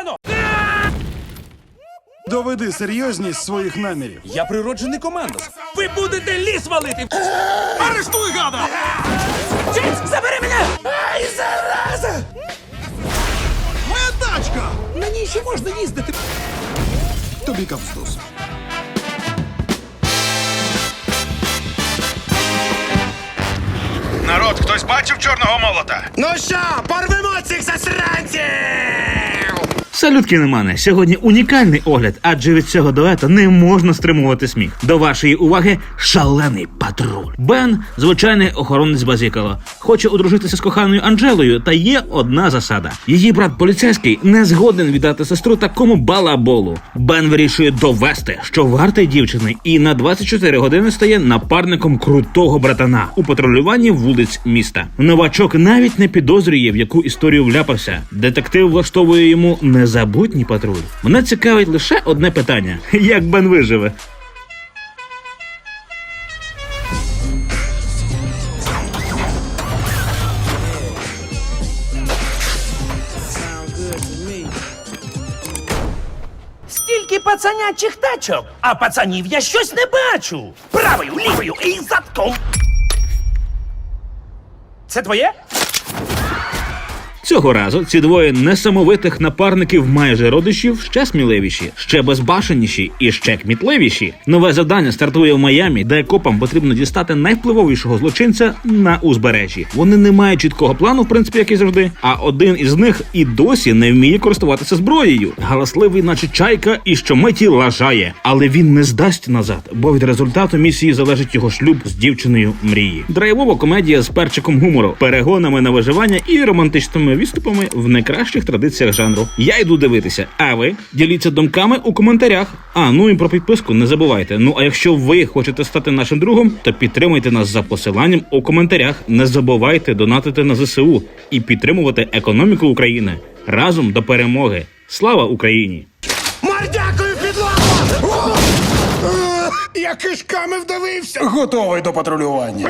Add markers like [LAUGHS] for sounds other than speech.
Атаковано! Доведи серйозність своїх намірів. Я природжений командос. Ви будете ліс валити! Арештуй, гада! Джеймс, забери мене! Ай, зараза! Моя тачка! На ній ще можна їздити. Тобі капстус. Народ, хтось бачив чорного молота? Ну що, порвемо цих засранців! Салют кінемане! Сьогодні унікальний огляд, адже від цього дуета не можна стримувати сміх. До вашої уваги шалений патруль. Бен звичайний охоронець Базікало. Хоче одружитися з коханою Анджелою, та є одна засада: її брат поліцейський не згоден віддати сестру такому балаболу. Бен вирішує довести, що вартий дівчини, і на 24 години стає напарником крутого братана у патрулюванні вулиць міста. Новачок навіть не підозрює, в яку історію вляпався. Детектив влаштовує йому незабутній патруль. Мене цікавить лише одне питання: [LAUGHS] як Бен виживе? Стільки пацанячих тачок, а пацанів я щось не бачу. Правою, лівою і задком. Це твоє? Цього разу ці двоє несамовитих напарників майже родичів ще сміливіші, ще безбашеніші і ще кмітливіші. Нове завдання стартує в Майамі, де копам потрібно дістати найвпливовішого злочинця на узбережжі. Вони не мають чіткого плану, в принципі, як і завжди. А один із них і досі не вміє користуватися зброєю. Галасливий, наче чайка, і щомиті лажає, але він не здасть назад, бо від результату місії залежить його шлюб з дівчиною мрії. Драйвова комедія з перчиком гумору, перегонами на виживання і романтичними відступами в найкращих традиціях жанру. Я йду дивитися. А ви діліться думками у коментарях. А ну і про підписку не забувайте. Ну а якщо ви хочете стати нашим другом, то підтримуйте нас за посиланням у коментарях. Не забувайте донатити на ЗСУ і підтримувати економіку України разом до перемоги. Слава Україні! Мордякою в підлогу! Я кишками вдавився. Готовий до патрулювання.